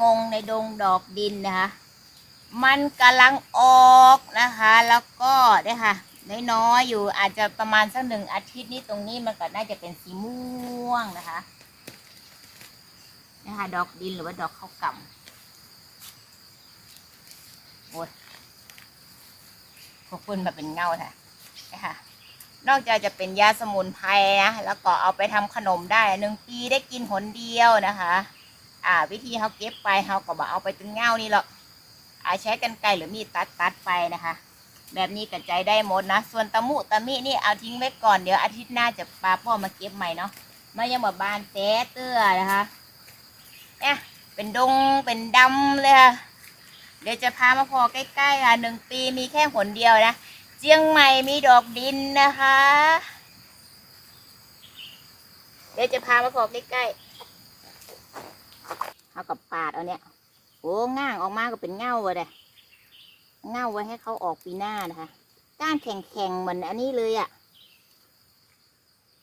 งงในดงดอกดินนะคะ มันกำลังออกนะคะ แล้วก็เนี่ยค่ะน้อยๆอยู่อาจจะประมาณสักหนึ่งอาทิตย์นี้ตรงนี้มันก็น่าจะเป็นสีม่วงนะคะนะคะ ดอกดินหรือว่าดอกข้าวกำโอ้ยพวกคุณมาเป็นเงาแท้นะคะนอกจากจะเป็นยาสมุนไพรนะแล้วก็เอาไปทำขนมได้หนึ่งปีได้กินหนเดียวนะคะ อ่า วิธีเขาเก็บไปเขาก็บอกเอาไปตึงเงานี่หรอกอาใช้กันไกรหรือมีดตัดตัดไปนะคะ แบบนี้กระจายได้หมดนะ ส่วนตะมุตะมินี่เอาทิ้งไว้ก่อนเดี๋ยวอาทิตย์หน้าจะปาพ่อมาเก็บใหม่เนาะมายังมาบานแต้เตื้อนะคะเนี่ยเป็นดงเป็นดำเลยค่ะเดี๋ยวจะพามาพอใกล้ๆค่ะหนึ่งปีมีแค่หนเดียวนะเจียงใหม่มีดอกดินนะคะ เดี๋ยวจะพามาพอใกล้ๆ เอากับปาดเอาเนี่ยโอ้ง่างออกมาก็เป็นเง่าเลยเด้เง่าไว้ให้เขาออกปีหน้านะคะก้านแข็งๆเหมือนอันนี้เลยอะ่ะ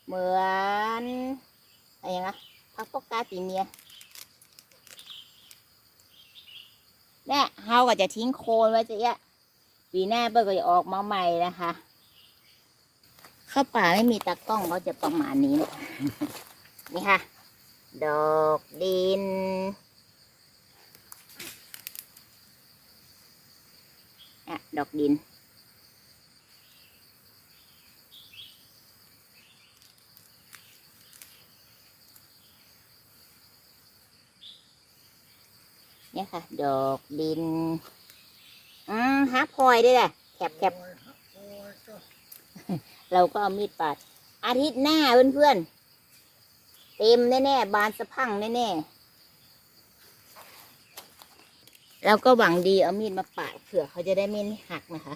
เหมือนอะไรอย่างเงี้ยพักพวกกาตีเมียเนี่ยเขาก็จะทิ้งโคนไว้จะเอะปีหน้าเปิ้ลก็จะออกมาใหม่นะคะเข้าวป่าไม่มีตากล้องเขาจะประมาณนี้นะนี่ค่ะ ดอกดิน อะดอกดิน เนี่ยค่ะ ดอกดิน อืมฮับพลอยด้วยแหละแคบแคบเราก็เอามีดปาด อาทิตย์หน้าเพื่อนๆ เต็มแน่ๆ บานสะพรังแน่ๆ แล้วก็หวังดีเอามีดมาปาดเผื่อเขาจะได้ไม่หักนะคะ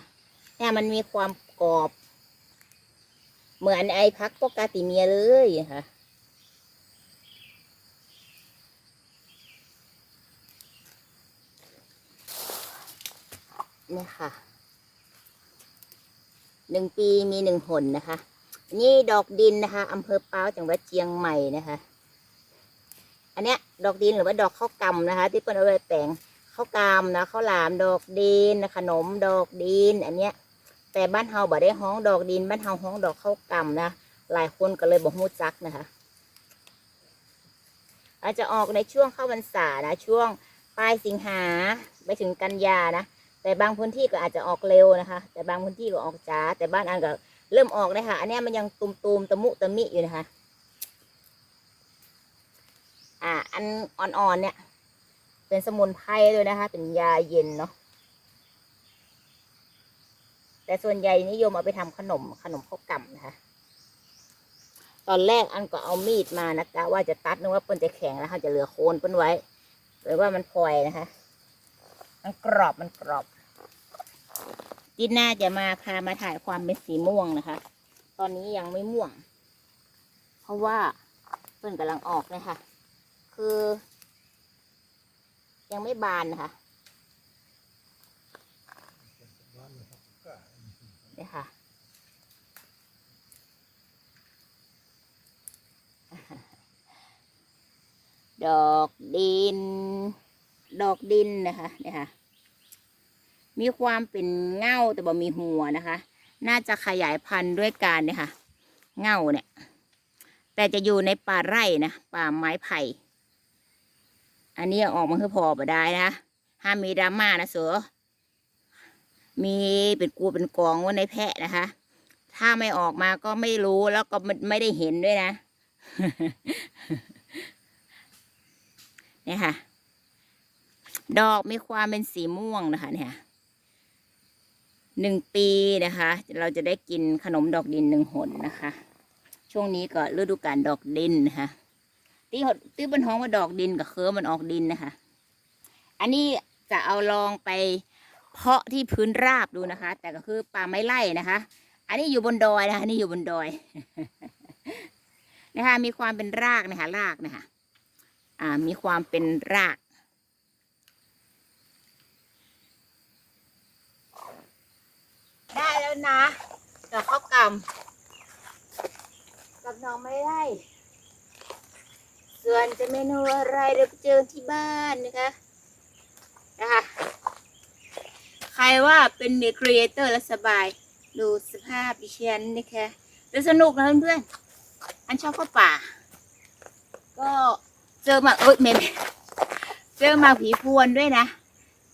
เนี่ยมันมีความกรอบ เหมือนไอ้พักปกติเมียเลยค่ะเนี่ยค่ะ หนึ่งปีมีหนึ่งหนนะคะ นี่ดอกดินนะคะอำเภอเป้าจังหวัดเชียงใหม่นะคะ อันเนี้ยดอกดินหรือว่าดอกข้าวกำนะคะ ที่เปิ้ลเอาไปแปลง ข้าวกำนะข้าวหลามดอกดินขนมดอกดินอันเนี้ย แต่บ้านเฮาบ่ได้ห้องดอกดิน บ้านเฮาห้องดอกข้าวกำนะหลายคนก็เลยบอกฮู้จักนะคะ อาจจะออกในช่วงเข้าพรรษานะช่วงปลายสิงหาไปถึงกันยานะแต่บางพื้นที่ก็อาจจะออกเร็วนะคะ แต่บางพื้นที่ก็ออกช้าแต่บ้านอันก็เริ่มออกเลยค่ะ อันนี้มันยังตุมๆตะมุตะมิอยู่นะคะ อ่า อันอ่อนๆเนี่ย เป็นสมุนไพรเลยนะคะ เป็นยาเย็นเนาะแต่ส่วนใหญ่นิยมเอาไปทำขนมขนมข้าวกล่ำนะคะ ตอนแรกอันก็เอามีดมานะกะว่าจะตัดนึกว่าเปิ้นจะแข็งแล้วค่ะจะเหลือโคนเปิ้นไว้หรือว่ามันพลอยนะคะ มันกรอบมันกรอบจีน่าจะมาพามาถ่ายความเป็นสีม่วงนะคะ ตอนนี้ยังไม่ม่วง เพราะว่าเปิ้นกำลังออกเลยค่ะคือ ยังไม่บานนะคะนี่ค่ะ ดอกดิน ดอกดินนะคะนี่ค่ะ มีความเป็นเง่าแต่บ่มีหัวนะคะ น่าจะขยายพันธุ์ด้วยการเนี่ยค่ะ เง่าเนี่ย แต่จะอยู่ในป่าไร่นะ ป่าไม้ไผ่ อันนี้ออกมาคือพอบ่ได้นะห้ามมีดราม่านะเสือมีเป็นกูเป็นกองไว้ในแพะนะคะ ถ้าไม่ออกมาก็ไม่รู้แล้วก็ไม่ไม่ได้เห็นด้วยนะเนี่ยค่ะ ดอกมีความเป็นสีม่วงนะคะ เนี่ยหนึ่งปีนะคะ เราจะได้กินขนมดอกดินหนึ่งหนนะคะ ช่วงนี้ก็ฤดูกาลดอกดินนะคะ ที่เขาที่บนห้องว่าดอกดินกับเครือมันออกดินนะคะ อันนี้จะเอาลองไปเพาะที่พื้นราบดูนะคะ แต่ก็คือป่าไม้ไร่นะคะ อันนี้อยู่บนดอยนะคะนนี้อยู่บนดอยนะคะ มีความเป็นรากนะคะ รากนะคะ อ่า มีความเป็นรากได้แล้วนะดอกข้าวกำกับน้องไม่ได้ ส่วนจะเมนูอะไรเดี๋ยวไปเจอที่บ้านนะคะนะคะใครว่าเป็นเด็กครีเอเตอร์และสบาย ดูสภาพดิฉันนะคะจะสนุกนะเพื่อนๆอันชอบเข้าป่า ก็เจอมาเอ้ยเมมเจอมาผีพวนด้วยนะ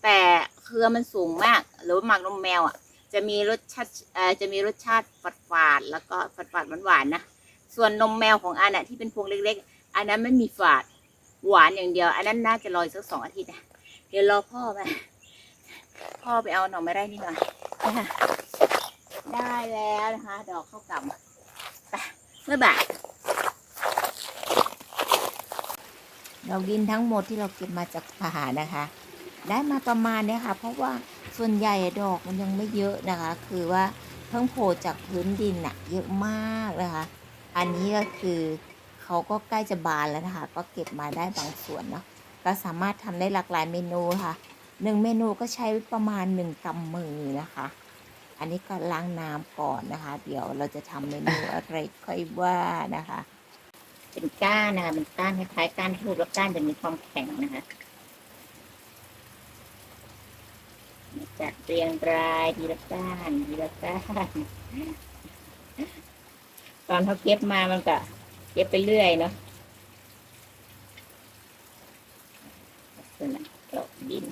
แต่เครือมันสูงมาก หรือว่าหมากนมแมวอะ จะมีรสชาติจะมีรสชาติฝาดฝาดๆแล้วก็ฝาดฝาดๆหวานๆนะ ส่วนนมแมวของอันน่ะที่เป็นพวงเล็กๆ อันนั้นไม่มีฝาด หวานอย่างเดียว อันนั้นน่าจะรออีกสักสองอาทิตย์นะเดี๋ยวรอพ่อไปพ่อไปเอาหน่อไม้ไร่นี่หน่อยได้แล้วนะคะ ดอกข้าวกล่ำไปเมื่อบ่ายเรากินทั้งหมดที่เราเก็บมาจากป่านะคะ ได้มาประมาณเนี้ยค่ะ เพราะว่าส่วนใหญ่ดอกมันยังไม่เยอะนะคะ คือว่าเพิ่งโผล่จากพื้นดินอะเยอะมากนะคะ อันนี้ก็คือ เขาก็ใกล้จะบานแล้วนะคะ ก็เก็บมาได้บางส่วนเนาะก็สามารถทำได้หลากหลายเมนูค่ะหนึ่งเมนูก็ใช้ประมาณหนึ่งกำมือนะคะ อันนี้ก็ล้างน้ำก่อนนะคะ เดี๋ยวเราจะทำเมนูอะไรค่อยว่านะคะ เป็นก้านนะคะเป็นก้านคล้ายๆก้านทูบแล้วก้านจะมีความแข็งนะคะจัดเรียงรายทีละก้านทีละก้าน ตอนเขาเก็บมามันก็ เย็บไปเรื่อยเนาะลักษณะดอกดิน